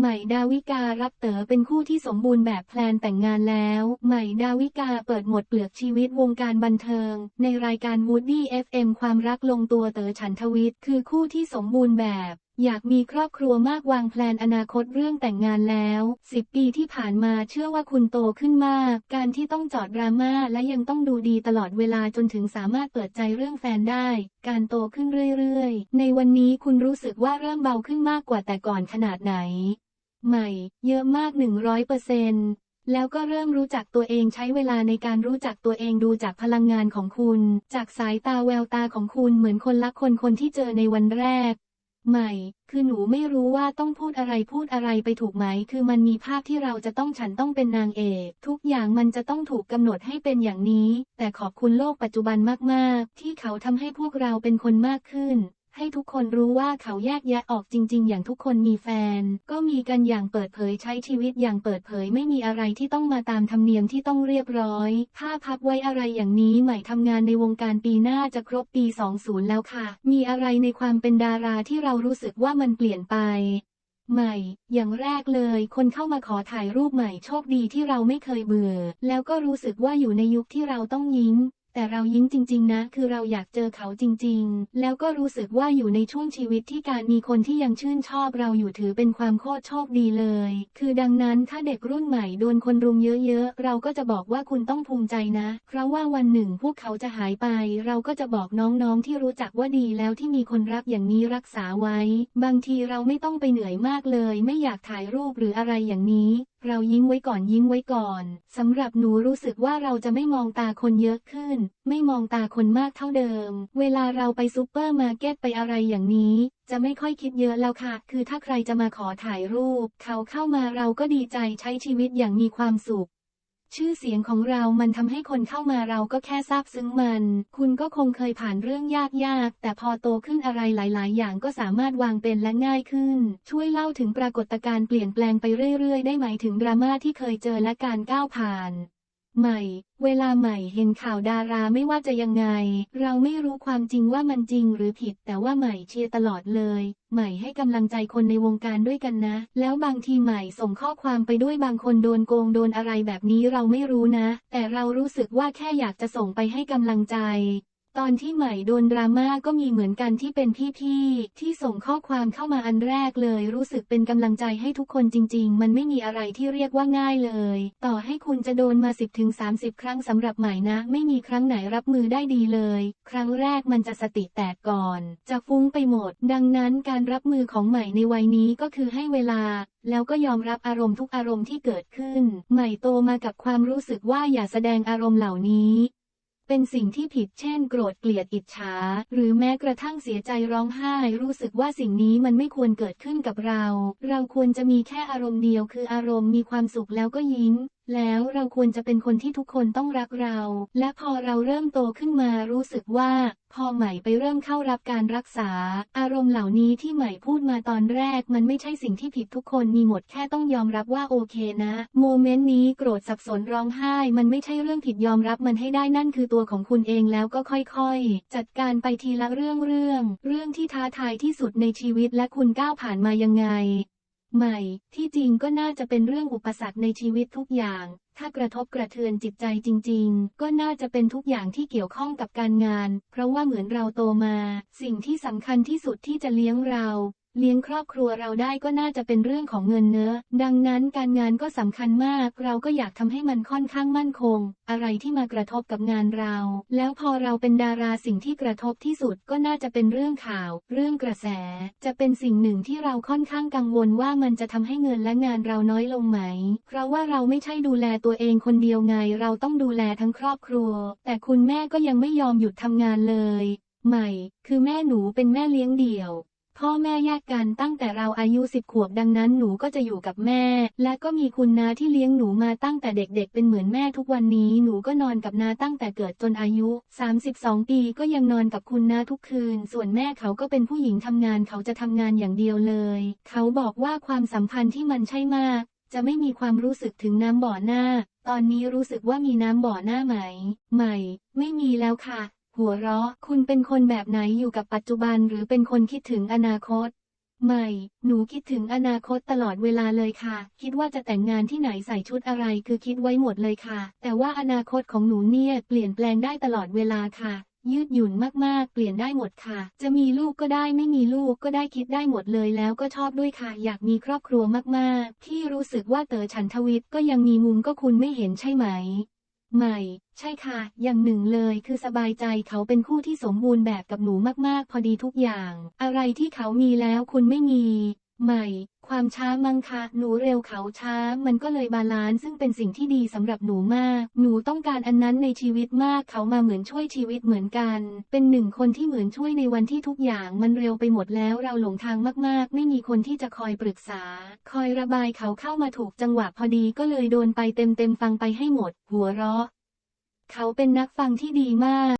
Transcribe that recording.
ใหม่ดาวิการับเต๋อเป็นคู่ที่สมบูรณ์แบบแพลนแต่งงานแล้ว ใหม่ดาวิกาเปิดหมดเปลือกชีวิตวงการบันเทิง ในรายการ Woody FM ความรักลงตัวเต๋อฉันทวิทย์คือคู่ที่สมบูรณ์แบบอยากมีครอบครัวมากวางแพลนอนาคตเรื่องแต่งงานแล้ว 10 ปีที่ผ่านมาเชื่อว่าคุณโตขึ้นมาก การที่ต้องจอดดราม่าและยังต้องดูดีตลอดเวลาจนถึงสามารถเปิดใจเรื่องแฟนได้ การโตขึ้นเรื่อยๆ ในวันนี้คุณรู้สึกว่าเริ่มเบาขึ้นมากกว่าแต่ก่อนขนาดไหน ใหม่ เยอะมาก 100เปอร์เซนแล้วก็เริ่มรู้จักตัวเองใช้เวลาในการรู้จักตัวเองดูจากพลังงานของคุณ จากสายตาแววตาของคุณเหมือนคนละคนคนที่เจอในวันแรก ใหม่ คือหนูไม่รู้ว่าต้องพูดอะไรพูดอะไรไปถูกไหม คือมันมีภาพที่เราจะต้องฉันต้องเป็นนางเอก ทุกอย่างมันจะต้องถูกกำหนดให้เป็นอย่างนี้ แต่ขอบคุณโลกปัจจุบันมาก ๆ ที่เขาทำให้พวกเราเป็นคนมากขึ้น ให้ทุกคนรู้ว่าเขาแยกแยะออกจริง ๆ อย่างทุกคนมีแฟน ก็มีกันอย่างเปิดเผยใช้ชีวิตอย่างเปิดเผยไม่มีอะไรที่ต้องมาตามธรรมเนียมที่ต้องเรียบร้อย ถ้าพับไว้อะไรอย่างนี้ใหม่ทำงานในวงการปีหน้าจะครบปี 20 แล้วค่ะ มีอะไรในความเป็นดาราที่เรารู้สึกว่ามันเปลี่ยนไปใหม่ อย่างแรกเลย คนเข้ามาขอถ่ายรูปใหม่โชคดีที่เราไม่เคยเบื่อ แล้วก็รู้สึกว่าอยู่ในยุคที่เราต้องยิ้ม แต่เรายิ้มจริง ๆ นะ คือเราอยากเจอเขาจริง ๆ แล้วก็รู้สึกว่าอยู่ในช่วงชีวิตที่การมีคนที่ยังชื่นชอบเราอยู่ถือเป็นความโคตรโชคดีเลย คือดังนั้นถ้าเด็กรุ่นใหม่โดนคนรุมเยอะ ๆ เราก็จะบอกว่าคุณต้องภูมิใจนะ เพราะว่าวันหนึ่งพวกเขาจะหายไป เราก็จะบอกน้องๆที่รู้จักว่าดีแล้วที่มีคนรักอย่างนี้รักษาไว้ บางทีเราไม่ต้องไปเหนื่อยมากเลย ไม่อยากถ่ายรูปหรืออะไรอย่างนี้เรายิ้มไว้ก่อนยิ้มไว้ก่อน สำหรับหนูรู้สึกว่าเราจะไม่มองตาคนเยอะขึ้น ไม่มองตาคนมากเท่าเดิม เวลาเราไปซูเปอร์มาร์เก็ตไปอะไรอย่างนี้ จะไม่ค่อยคิดเยอะแล้วค่ะ คือถ้าใครจะมาขอถ่ายรูป เขาเข้ามาเราก็ดีใจใช้ชีวิตอย่างมีความสุข ชื่อเสียงของเรามันทำให้คนเข้ามาเราก็แค่ซาบซึ้งมัน คุณก็คงเคยผ่านเรื่องยากๆ แต่พอโตขึ้นอะไรหลาย ๆ อย่างก็สามารถวางเป็นและง่ายขึ้น ช่วยเล่าถึงปรากฏการณ์เปลี่ยนแปลงไปเรื่อย ๆ ได้ไหมถึงดราม่าที่เคยเจอและการก้าวผ่าน ใหม่ เวลาใหม่เห็นข่าวดาราไม่ว่าจะยังไง เราไม่รู้ความจริงว่ามันจริงหรือผิด แต่ว่าใหม่เชียร์ตลอดเลย ใหม่ให้กำลังใจคนในวงการด้วยกันนะ แล้วบางทีใหม่ส่งข้อความไปด้วยบางคนโดนโกงโดนอะไรแบบนี้เราไม่รู้นะ แต่เรารู้สึกว่าแค่อยากจะส่งไปให้กำลังใจ ตอนที่ใหม่โดนดราม่าก็มีเหมือนกันที่เป็นพี่ๆ ที่ส่งข้อความเข้ามาอันแรกเลย รู้สึกเป็นกำลังใจให้ทุกคนจริง ๆ มันไม่มีอะไรที่เรียกว่าง่ายเลย ต่อให้คุณจะโดนมา 10-30 ครั้งสำหรับใหม่นะ ไม่มีครั้งไหนรับมือได้ดีเลย ครั้งแรกมันจะสติแตกก่อน จะฟุ้งไปหมด ดังนั้นการรับมือของใหม่ในวัยนี้ก็คือให้เวลาแล้วก็ยอมรับอารมณ์ทุกอารมณ์ที่เกิดขึ้น ใหม่โตมากับความรู้สึกว่าอย่าแสดงอารมณ์เหล่านี้ เป็นสิ่งที่ผิดเช่น โกรธเกลียดอิจฉาหรือแม้กระทั่งเสียใจร้องไห้ รู้สึกว่าสิ่งนี้มันไม่ควรเกิดขึ้นกับเรา เราควรจะมีแค่อารมณ์เดียวคืออารมณ์มีความสุขแล้วก็ยิ้ม แล้วเราควรจะเป็นคนที่ทุกคนต้องรักเรา และพอเราเริ่มโตขึ้นมารู้สึกว่า พอใหม่ไปเริ่มเข้ารับการรักษา อารมณ์เหล่านี้ที่ใหม่พูดมาตอนแรก มันไม่ใช่สิ่งที่ผิดทุกคนมีหมดแค่ต้องยอมรับว่าโอเคนะ โมเมนต์นี้โกรธสับสนร้องไห้ มันไม่ใช่เรื่องผิดยอมรับมันให้ได้นั่นคือตัวของคุณเองแล้วก็ค่อยๆ จัดการไปทีละเรื่องเรื่อง เรื่องที่ท้าทายที่สุดในชีวิตและคุณก้าวผ่านมายังไง ใหม่ ที่จริงก็น่าจะเป็นเรื่องอุปสรรคในชีวิตทุกอย่าง ถ้ากระทบกระเทือนจิตใจจริง ๆ ก็น่าจะเป็นทุกอย่างที่เกี่ยวข้องกับการงาน เพราะว่าเหมือนเราโตมา สิ่งที่สำคัญที่สุดที่จะเลี้ยงเรา เลี้ยงครอบครัวเราได้ก็น่าจะเป็นเรื่องของเงินเนื้อ ดังนั้นการงานก็สำคัญมาก เราก็อยากทำให้มันค่อนข้างมั่นคง อะไรที่มากระทบกับงานเรา แล้วพอเราเป็นดาราสิ่งที่กระทบที่สุดก็น่าจะเป็นเรื่องข่าว เรื่องกระแส จะเป็นสิ่งหนึ่งที่เราค่อนข้างกังวลว่ามันจะทำให้เงินและงานเราน้อยลงไหม เพราะว่าเราไม่ใช่ดูแลตัวเองคนเดียวไง เราต้องดูแลทั้งครอบครัว แต่คุณแม่ก็ยังไม่ยอมหยุดทำงานเลย ใหม่ คือแม่หนูเป็นแม่เลี้ยงเดี่ยว พ่อแม่แยกกันตั้งแต่เราอายุสิบขวบดังนั้นหนูก็จะอยู่กับแม่ และก็มีคุณนาที่เลี้ยงหนูมาตั้งแต่เด็กๆ เป็นเหมือนแม่ทุกวันนี้หนูก็นอนกับนาตั้งแต่เกิดจนอายุ 32 ปีก็ยังนอนกับคุณนาทุกคืน ส่วนแม่เขาก็เป็นผู้หญิงทำงานเขาจะทำงานอย่างเดียวเลย เขาบอกว่าความสัมพันธ์ที่มันใช่มาก จะไม่มีความรู้สึกถึงน้ำบ่อหน้า ตอนนี้รู้สึกว่ามีน้ำบ่อหน้าไหม ใหม่ ไม่มีแล้วค่ะ หัวเราะ คุณเป็นคนแบบไหนอยู่กับปัจจุบันหรือเป็นคนคิดถึงอนาคตใหม่ หนูคิดถึงอนาคตตลอดเวลาเลยค่ะ คิดว่าจะแต่งงานที่ไหนใส่ชุดอะไรคือคิดไว้หมดเลยค่ะ แต่ว่าอนาคตของหนูเนี่ยเปลี่ยนแปลงได้ตลอดเวลาค่ะ ยืดหยุ่นมากๆ เปลี่ยนได้หมดค่ะ จะมีลูกก็ได้ไม่มีลูกก็ได้คิดได้หมดเลยแล้วก็ชอบด้วยค่ะ อยากมีครอบครัวมากๆ ที่รู้สึกว่าเต๋อฉันทวิทย์ก็ยังมีมุมก็คุณไม่เห็นใช่ไหม ใหม่ ใช่ค่ะ อย่างหนึ่งเลยคือสบายใจเขาเป็นคู่ที่สมบูรณ์แบบกับหนูมากๆ พอดีทุกอย่าง อะไรที่เขามีแล้วคุณไม่มี ใหม่ ความช้ามังคะหนูเร็วเขาช้า มันก็เลยบาลานซ์ซึ่งเป็นสิ่งที่ดีสำหรับหนูมาก หนูต้องการอันนั้นในชีวิตมากเขามาเหมือนช่วยชีวิตเหมือนกัน เป็นหนึ่งคนที่เหมือนช่วยในวันที่ทุกอย่างมันเร็วไปหมดแล้วเราหลงทางมากๆ ไม่มีคนที่จะคอยปรึกษา คอยระบายเขาเข้ามาถูกจังหวะพอดีก็เลยโดนไปเต็มๆฟังไปให้หมด หัวเราะ เขาเป็นนักฟังที่ดีมาก